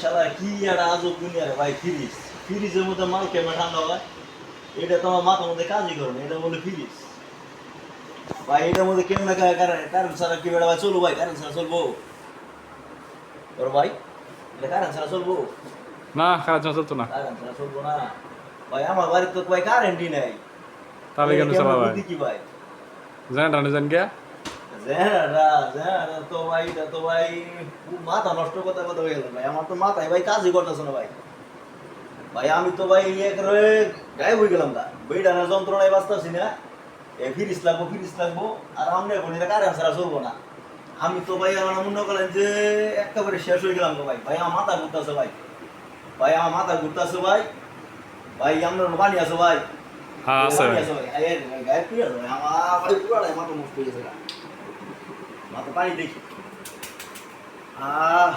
শালা কি একটা আজব দুনিয়া রে ভাই ফ্রিজ ফ্রিজের মধ্যে মাল কেমন ঠান্ডা হয়? এটা তো আমার মাথার মধ্যে কাজই করে না এটা বলে ফ্রিজ ভাই এটার মধ্যে কেমন কারেন্ট কারেন্ট ছাড়া কি বেড়া ভাই চলবো ভাই? কারেন্ট ছাড়া চলবো? তোর ভাই এটা কারেন্ট ছাড়া চলবো? না খারাপ জন্য চলতো না। কারেন্ট ছাড়া চলবো না। ভাই আমার বাড়িতে তো ভাই কারেন্টই নাই। তাহলে কেন চালা ভাই? বুদ্ধি কি ভাই? জানেন রানি জান গিয়া জেনারা জেনারা তো ভাই এটা তো ভাই মাথা নষ্ট কথা কথা হয়ে গেল ভাই। আমার তো মাথায় ভাই কাজই করতেছে না ভাই। ভাই আমি তো ভাই একেবারে গায়ে হয়ে গেলাম না বইডানের যন্ত্রণায় বাঁচতেছি না। এ ফিরিস লাগবো ফিরিস লাগবো। আর আমি এখন এটা কারেন্ট ছাড়া চলবো না। আমি তো ভাই আমার মনে করেন যে একেবারে শেষ হয়ে গেলাম তো ভাই। ভাই আমার মাথা ঘুরতেছে ভাই। ভাই আমার মাথা ঘুরতেছে ভাই। ভাই আপনার পানি আছে ভাই। হ্যাঁ আছে ভাই। গায়ে আছে ভাই। আমার পুরাটাই মাথা নষ্ট হয়ে গেছে। মাথা পানি দেখি। আহ,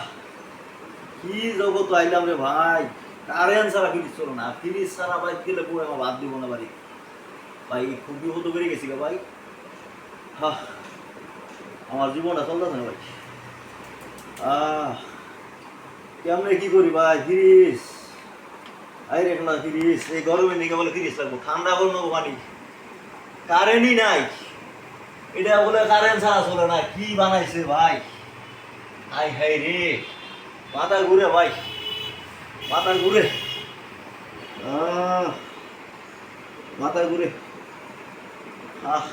কি জগৎ আইলাম রে ভাই? কারেন্ট ছাড়া ফ্রিজ চলো না। ফ্রিজ ছাড়া ভাই গেলে পুরো আমার বাদ দিব না বাড়ি? ভাই খুব বিপদ বেড়ে গেছি গা ভাই। হ্যাঁ আমার জীবনটা চলতেছে না ভাই। আহ, কেমনে কি করি ভাই? ফ্রিজ আই রে না ফ্রিজ এই গরমে নিকে বলে ফ্রিজ লাগবো। ঠান্ডা নেব পানি কারেন্টই নাই। এটা বলে কারেন্ট ছাড়া চলে না, কি বানাইছে ভাই? হাই হাই রে, মাথা ঘুরে ভাই, মাথা ঘুরে। মাথা ঘুরে। আহ,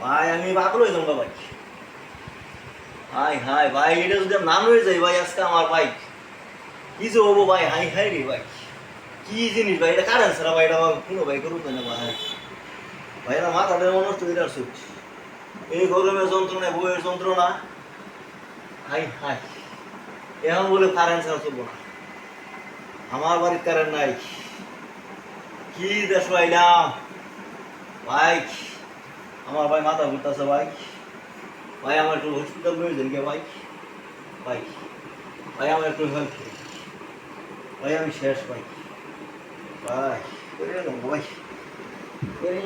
ভাই, আমি পাগল হয়ে যাব ভাই। হাই হাই, ভাই, এটা যদি নাম হয়ে যাই ভাই, আজকে আমার ভাই, কি যে হব ভাই? হাই হাই রে ভাই। কি জিনিস ভাই? এটা কারেন্ট ছাড়া ভাই, এটা কোনো ভাই করুক না ভাই ভাই এটা মাথাটা নষ্ট হয়ে আসছে। এই গরমের যন্ত্রণা বইয়ের যন্ত্রণা। হাই হাই। এখন বলে কারেন্ট ছাড়া চলবো না। আমার বাড়ির কারেন্ট নাই। কি দেশ পাইলাম ভাই, আমার ভাই মাথা ঘুরতেছে, ভাই। ভাই, আমার একটু হসপিটাল নিয়ে যান গে, ভাই। ভাই ভাই, আমার একটু হেল্প ভাই, আমি শেষ, ভাই। ভাই করে ভাই। করে